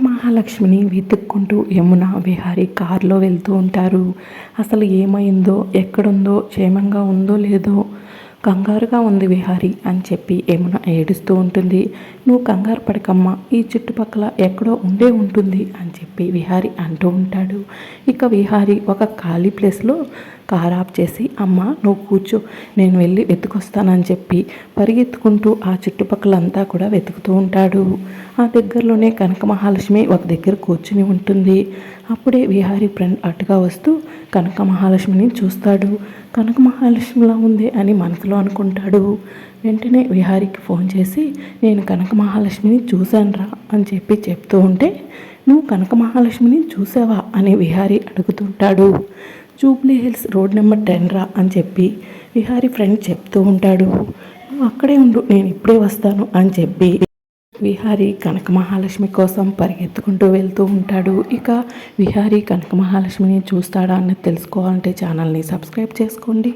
మహాలక్ష్మిని వెతుక్కుంటూ యమున విహారి కారులో వెళ్తూ ఉంటారు. అసలు ఏమైందో ఎక్కడుందో క్షేమంగా ఉందో లేదో కంగారుగా ఉంది విహారి అని చెప్పి యమున ఏడుస్తూ ఉంటుంది. నువ్వు కంగారు పడకమ్మా ఈ చుట్టుపక్కల ఎక్కడో ఉండే ఉంటుంది అని చెప్పి విహారి అంటూ ఉంటాడు. ఇక విహారి ఒక ఖాళీ ప్లేస్లో కార్ ఆఫ్ చేసి అమ్మ నువ్వు కూర్చో నేను వెళ్ళి వెతుకొస్తానని చెప్పి పరిగెత్తుకుంటూ ఆ చుట్టుపక్కలంతా కూడా వెతుకుతూ ఉంటాడు. ఆ దగ్గరలోనే కనక మహాలక్ష్మి ఒక దగ్గర కూర్చుని ఉంటుంది. అప్పుడే విహారీ ఫ్రెండ్ అటుగా వస్తూ కనక మహాలక్ష్మిని చూస్తాడు. కనక మహాలక్ష్మిలా ఉంది అని మనసులో అనుకుంటాడు. వెంటనే విహారీకి ఫోన్ చేసి నేను కనక మహాలక్ష్మిని చూశానురా అని చెప్పి చెప్తూ ఉంటే నువ్వు కనక మహాలక్ష్మిని చూసావా అని Vihari అడుగుతుంటాడు. Jubilee Hills road number ten రా అని చెప్పి విహారీ ఫ్రెండ్ చెప్తూ ఉంటాడు. నువ్వు అక్కడే ఉండు నేను ఇప్పుడే వస్తాను అని చెప్పి విహారీ కనక మహాలక్ష్మి కోసం పరిగెత్తుకుంటూ వెళ్తూ ఉంటాడు. ఇక విహారీ కనక మహాలక్ష్మిని చూస్తాడా అన్నది తెలుసుకోవాలంటే ఛానల్ని సబ్స్క్రైబ్ చేసుకోండి.